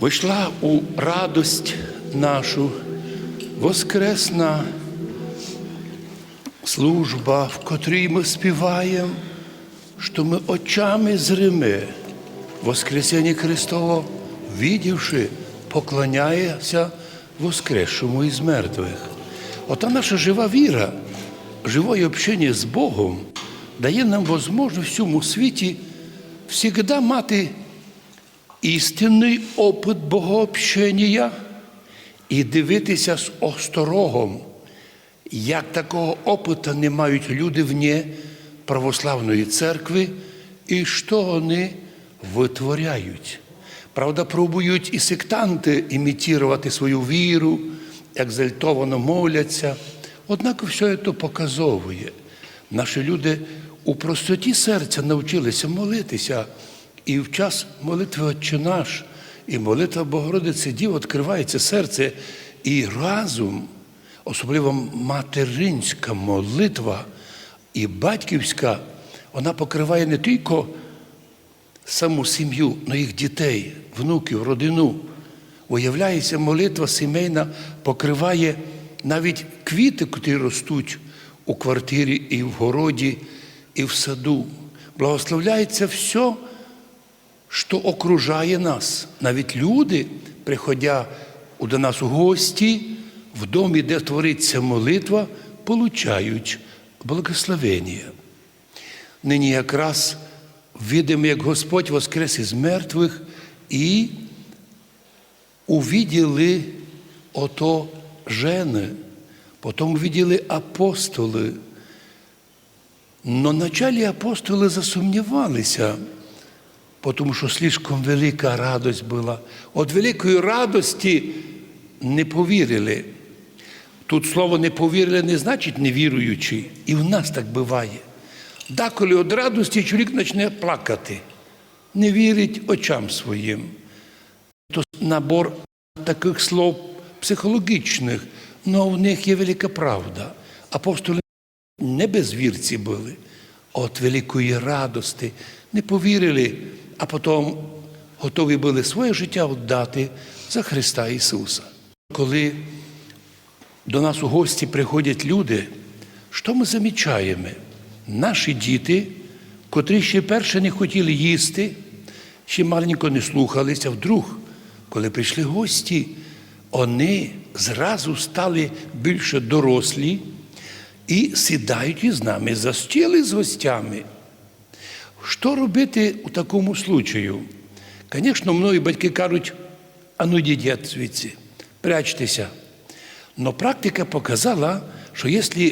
Вийшла у радость нашу воскресна служба, в котрій ми співаємо, що ми очами зрими, Воскресення Христово, видівши, поклоняється воскресшому із мертвих. Ота наша жива віра, живое общення з Богом дає нам можливість в цьому світі завжди мати істинний опит богообщення і дивитися з осторогом, як такого опиту не мають люди вне православної церкви, і що вони витворяють. Правда, пробують і сектанти імітувати свою віру, екзальтовано моляться. Однак все це показовує. Наші люди у простоті серця навчилися молитися. І в час молитви Отче наш, і молитва Богородиці Дів відкривається серце і разум, особливо материнська молитва і батьківська, вона покриває не тільки саму сім'ю, але їх дітей, внуків, родину. Уявляється, молитва сімейна покриває навіть квіти, які ростуть у квартирі і в городі, і в саду. Благословляється все що окружає нас. Навіть люди, приходя до нас у гості, в домі, де твориться молитва, получають благословення. Нині якраз видимо, як Господь воскрес із мертвих і увиділи ото жени, потім увиділи апостоли. Но вначалі апостоли засумнівалися тому що слишком велика радость була. От великої радості не повірили. Тут слово не повірили не значить невіруючий. І в нас так буває. Деколи від радості чоловік почне плакати, не вірить очам своїм. То набор таких слов психологічних, але в них є велика правда. Апостоли не безвірці були, а от великої радості не повірили а потім готові були своє життя віддати за Христа Ісуса. Коли до нас у гості приходять люди, що ми замічаємо? Наші діти, котрі ще перше не хотіли їсти, ще маленько не слухалися, вдруг, коли прийшли гості, вони зразу стали більше дорослі і сідають із нами за стіли з гостями. Що робити у такому случаю? Звісно, мною батьки кажуть, а ну звідси, прячтеся. Но практика показала, що якщо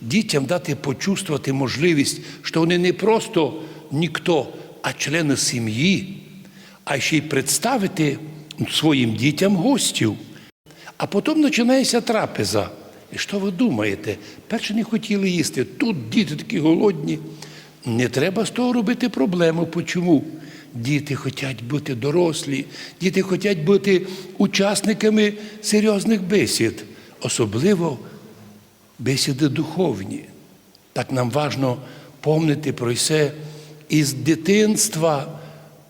дітям дати почувствувати можливість, що вони не просто ніхто, а члени сім'ї, а ще й представити своїм дітям гостів. А потім починається трапеза. І що ви думаєте? Перше не хотіли їсти. Тут діти такі голодні. Не треба з того робити проблему. Чому? Діти хочуть бути дорослі, діти хочуть бути учасниками серйозних бесід, особливо бесіди духовні. Так нам важно помнити про це і з дитинства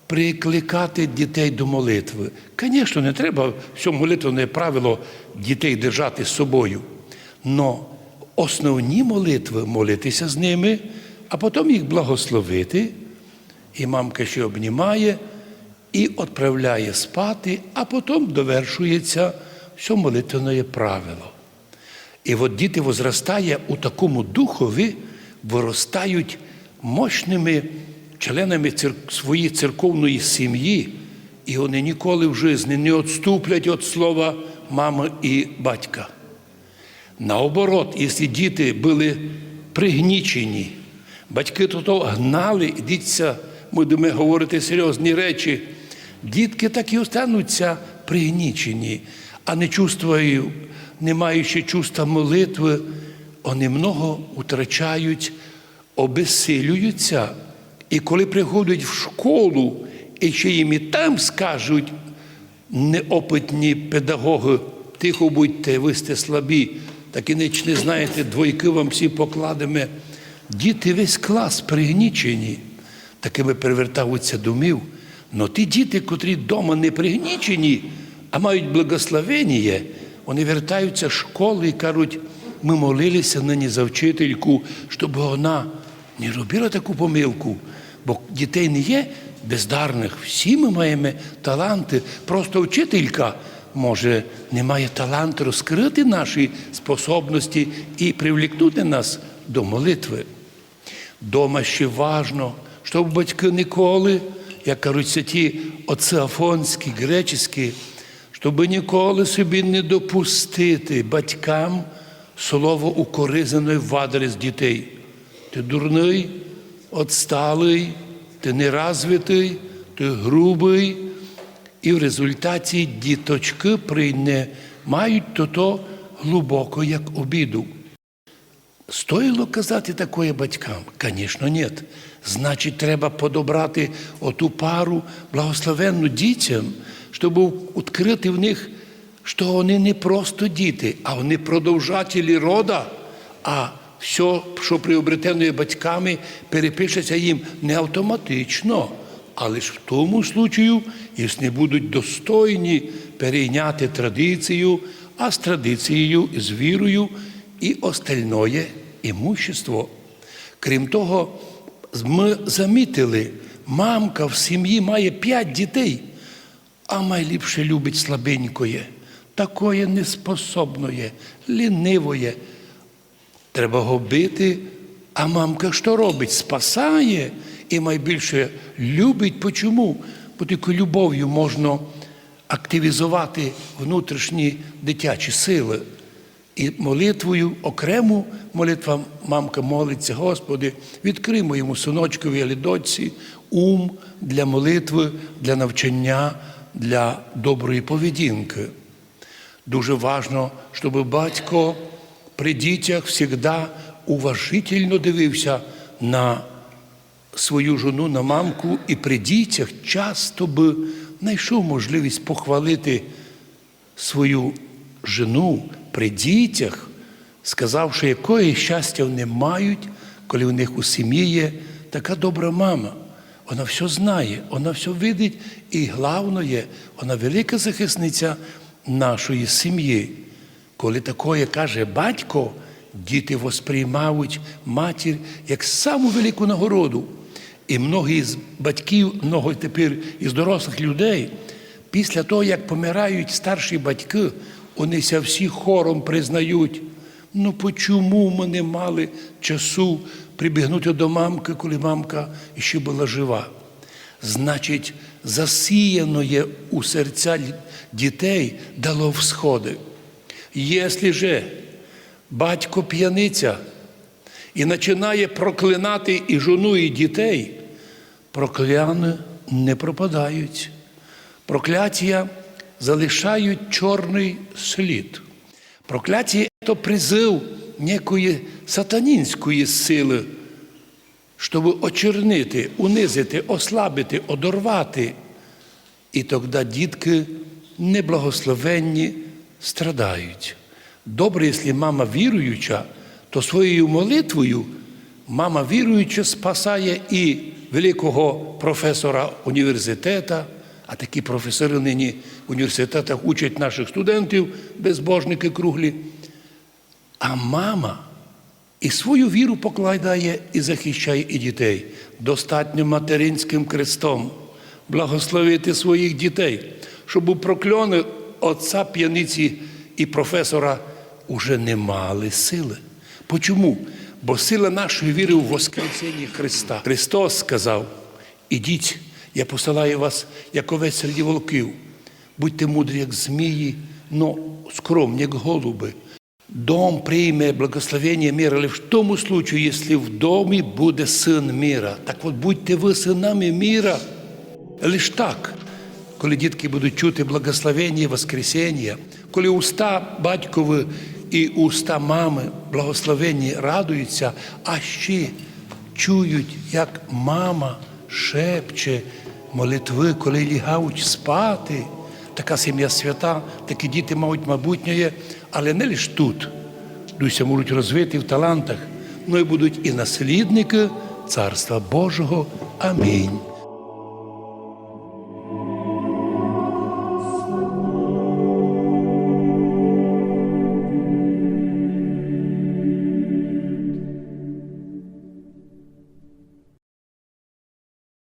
прикликати дітей до молитви. Звісно, не треба все молитвене правило дітей держати з собою. Но основні молитви молитися з ними а потім їх благословити, і мамка ще обнімає і відправляє спати, а потім довершується все молитвене правило. І от діти возростає у такому духові, виростають мощними членами цир... своєї церковної сім'ї, і вони ніколи в житті не відступлять від слова мами і батька. Наоборот, якщо діти були пригнічені, Батьки то гнали, ідіться, будемо говорити серйозні речі. Дітки так і остануться пригнічені, а не чувствою, не маючи чувства молитви, вони много втрачають, обесилюються. І коли приходять в школу, і ще їм і там скажуть неопитні педагоги, тихо будьте, ви сте слабі, так і не знаєте, двойки вам всі покладемо. Діти весь клас пригнічені, такими перевертаються домів, Но ті діти, котрі вдома не пригнічені, а мають благословення, вони вертаються з школи і кажуть, ми молилися нині за вчительку, щоб вона не робила таку помилку. Бо дітей не є бездарних. Всі ми маємо таланти. Просто вчителька може не має таланту розкрити наші способності і привлікнути нас до молитви. Дома ще важно, щоб батьки ніколи, як кажуть святі отці Афонські, греческі, щоб ніколи собі не допустити батькам слово укоризаної в адрес дітей. Ти дурний, отсталий, ти неразвитий, ти грубий. І в результаті діточки приймають то то глибоко як обіду. Стоїло казати такое батькам? Звісно, ні. Значить, треба подобрати оту пару благословенну дітям, щоб відкрити в них, що вони не просто діти, а вони продовжателі рода. А все, що приобретено батьками, перепишеться їм не автоматично, але ж в тому случаю, якщо не будуть достойні перейняти традицію, а з традицією, з вірою і остальное імущество. Крім того, ми замітили, мамка в сім'ї має п'ять дітей, а найліпше любить слабенькоє, такое неспособноє, лінивоє. Треба його бити, а мамка що робить? Спасає і найбільше любить. Почому? Бо тільки любов'ю можна активізувати внутрішні дитячі сили. І молитвою, окрему молитва мамка молиться, Господи, відкрий моєму синочкові або дочці ум для молитви, для навчання, для доброї поведінки. Дуже важно, щоб батько при дітях завжди уважительно дивився на свою жону, на мамку, і при дітях часто би знайшов можливість похвалити свою жену при дітях, сказавши, якої щастя вони мають, коли у них у сім'ї є така добра мама. Вона все знає, вона все видить, і головне, вона велика захисниця нашої сім'ї. Коли такое каже батько, діти восприймають матір як саму велику нагороду. І многі з батьків, много тепер із дорослих людей, після того, як помирають старші батьки, вони всі хором признають. Ну почому ми не мали часу прибігнути до мамки, коли мамка ще була жива? Значить, засіяно у серця дітей дало всходи. Якщо же батько п'яниця і починає проклинати і жону, і дітей, прокляни не пропадають. Прокляття залишають чорний слід. Прокляття – це призив некої сатанінської сили, щоб очернити, унизити, ослабити, одорвати. І тоді дітки неблагословенні страдають. Добре, якщо мама віруюча, то своєю молитвою мама віруюча спасає і великого професора університету, а такі професори нині в університетах учать наших студентів, безбожники круглі. А мама і свою віру покладає і захищає і дітей. Достатньо материнським крестом благословити своїх дітей, щоб у прокльони отця п'яниці і професора уже не мали сили. Почому? Бо сила нашої віри у Воскресенні Христа. Христос сказав: ідіть, я посилаю вас, як овець серед волків. Будьте мудрі, як змії, но скромні, як голуби. Дом прийме благословення міра, але в тому случаю, якщо в домі буде син міра. Так от будьте ви синами міра. Лиш так, коли дітки будуть чути благословення, Воскресіння, коли уста батькові і уста мами благословенні радуються, а ще чують, як мама шепче молитви, коли лягають спати. Така сім'я свята, такі діти мають майбутнє, але не лише тут. Дуся можуть розвити в талантах, але і будуть і наслідники Царства Божого. Амінь.